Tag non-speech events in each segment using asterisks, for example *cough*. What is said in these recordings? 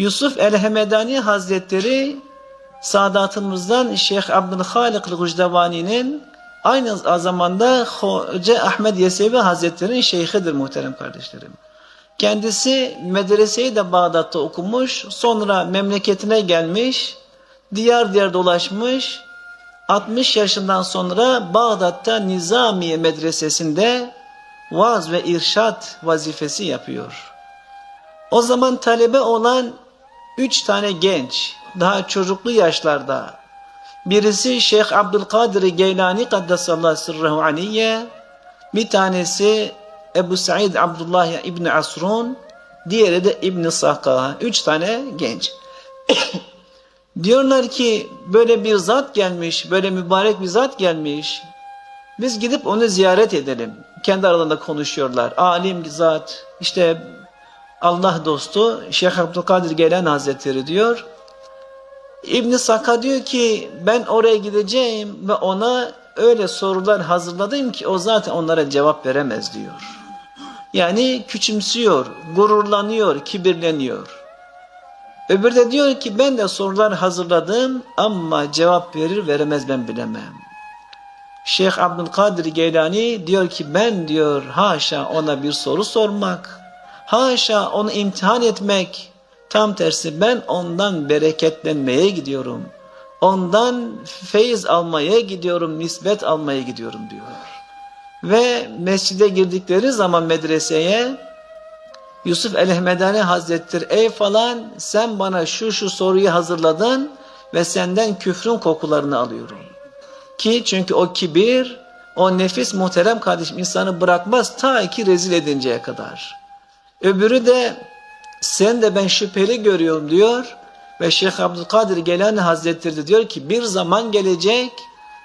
Yusuf el-Hemedani Hazretleri Sadatımızdan Şeyh Abdülhalik Gucdevani'nin aynı zamanda Hoca Ahmet Yesevi Hazretleri'nin şeyhidir muhterem kardeşlerim. Kendisi medreseyi de Bağdat'ta okumuş, sonra memleketine gelmiş, diyar diyar dolaşmış, 60 yaşından sonra Bağdat'ta Nizamiye Medresesi'nde vaaz ve irşat vazifesi yapıyor. O zaman talebe olan üç tane genç, daha çocuklu yaşlarda, birisi Şeyh Abdülkadir Geylani Kaddesallahu sırrıhu aleyye, bir tanesi Ebu Said Abdullah İbni Asrun, diğeri de İbni Saka, üç tane genç. *coughs* Diyorlar ki böyle bir zat gelmiş, böyle mübarek bir zat gelmiş. Biz gidip onu ziyaret edelim. Kendi aralarında konuşuyorlar. Alim zat, işte Allah dostu Şeyh Abdülkadir Gelen Hazretleri diyor. İbn Saka diyor ki ben oraya gideceğim ve ona öyle sorular hazırladım ki o zaten onlara cevap veremez diyor. Yani küçümsüyor, gururlanıyor, kibirleniyor. Öbürü de diyor ki ben de sorular hazırladım ama cevap verir veremez ben bilemem. Şeyh Abdülkadir Geylani diyor ki ben diyor haşa ona bir soru sormak, haşa onu imtihan etmek, tam tersi ben ondan bereketlenmeye gidiyorum. Ondan feyiz almaya gidiyorum, nisbet almaya gidiyorum diyor. Ve mescide girdikleri zaman medreseye Yusuf el-Hemedani Hazretleri ey falan sen bana şu şu soruyu hazırladın ve senden küfrün kokularını alıyorum. Ki çünkü o kibir, o nefis muhterem kardeşim insanı bırakmaz ta ki rezil edinceye kadar. Öbürü de sen de ben şüpheli görüyorum diyor ve Şeyh Abdülkadir Gelani Hazretleri diyor ki bir zaman gelecek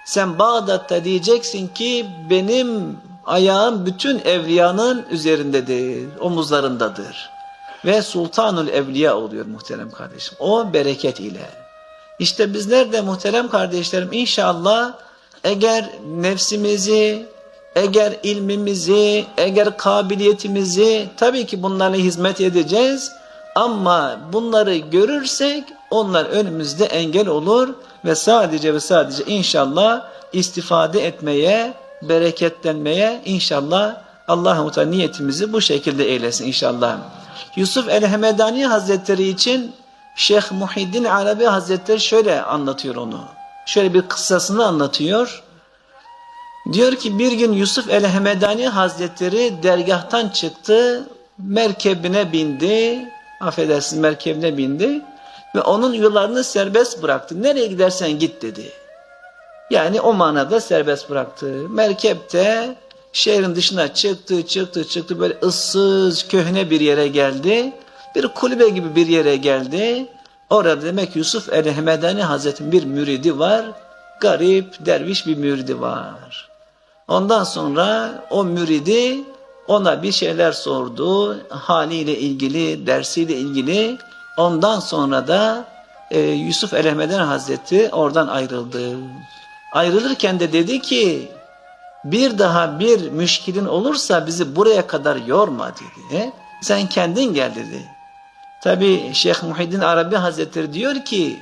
sen Bağdat'ta diyeceksin ki benim ayağım bütün evliyanın üzerindedir, omuzlarındadır. Ve sultanul evliya oluyor muhterem kardeşim. O bereket ile. İşte bizler de muhterem kardeşlerim inşallah eğer nefsimizi, eğer ilmimizi, eğer kabiliyetimizi tabii ki bunlarla hizmet edeceğiz. Ama bunları görürsek onlar önümüzde engel olur ve sadece ve sadece inşallah istifade etmeye, bereketlenmeye inşallah Allah-u Teala niyetimizi bu şekilde eylesin inşallah. Yusuf el-Hemedani Hazretleri için Şeyh Muhiddin Arabi Hazretleri şöyle anlatıyor onu. Şöyle bir kıssasını anlatıyor. Diyor ki bir gün Yusuf el-Hemedani Hazretleri dergahtan çıktı, merkebine bindi, affedersin merkebine bindi ve onun yollarını serbest bıraktı. Nereye gidersen git dedi. Yani o manada serbest bıraktı. Merkepte şehrin dışına çıktı, çıktı, çıktı böyle ıssız, köhne bir yere geldi. Bir kulübe gibi bir yere geldi. Orada demek Yusuf el-Hemedani Hazretleri'nin bir müridi var. Garip, derviş bir müridi var. Ondan sonra o müridi ona bir şeyler sordu. Haliyle ilgili, dersiyle ilgili. Ondan sonra da e, Yusuf el-Hemedani Hazretleri oradan ayrıldı. Ayrılırken de dedi ki bir daha bir müşkilin olursa bizi buraya kadar yorma dedi. Sen kendin gel dedi. Tabi Şeyh Muhiddin Arabi Hazretleri diyor ki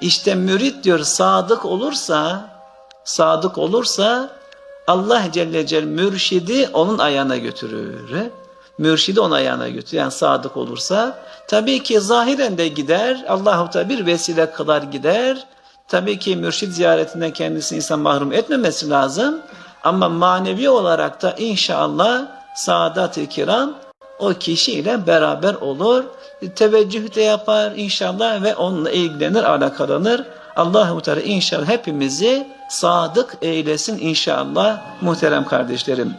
işte mürit diyor sadık olursa sadık olursa Allah Celle Celle mürşidi onun ayağına götürür. Mürşidi onun ayağına götürür. Yani sadık olursa tabii ki zahiren de gider. Allahu Teala bir vesile kadar gider. Tabii ki mürşid ziyaretinden kendisini insan mahrum etmemesi lazım. Ama manevi olarak da inşallah saadat-ı kiram o kişiyle beraber olur. Teveccüh de yapar inşallah ve onunla ilgilenir, alakalanır. Allah-u Teala inşallah hepimizi sadık eylesin inşallah muhterem kardeşlerim.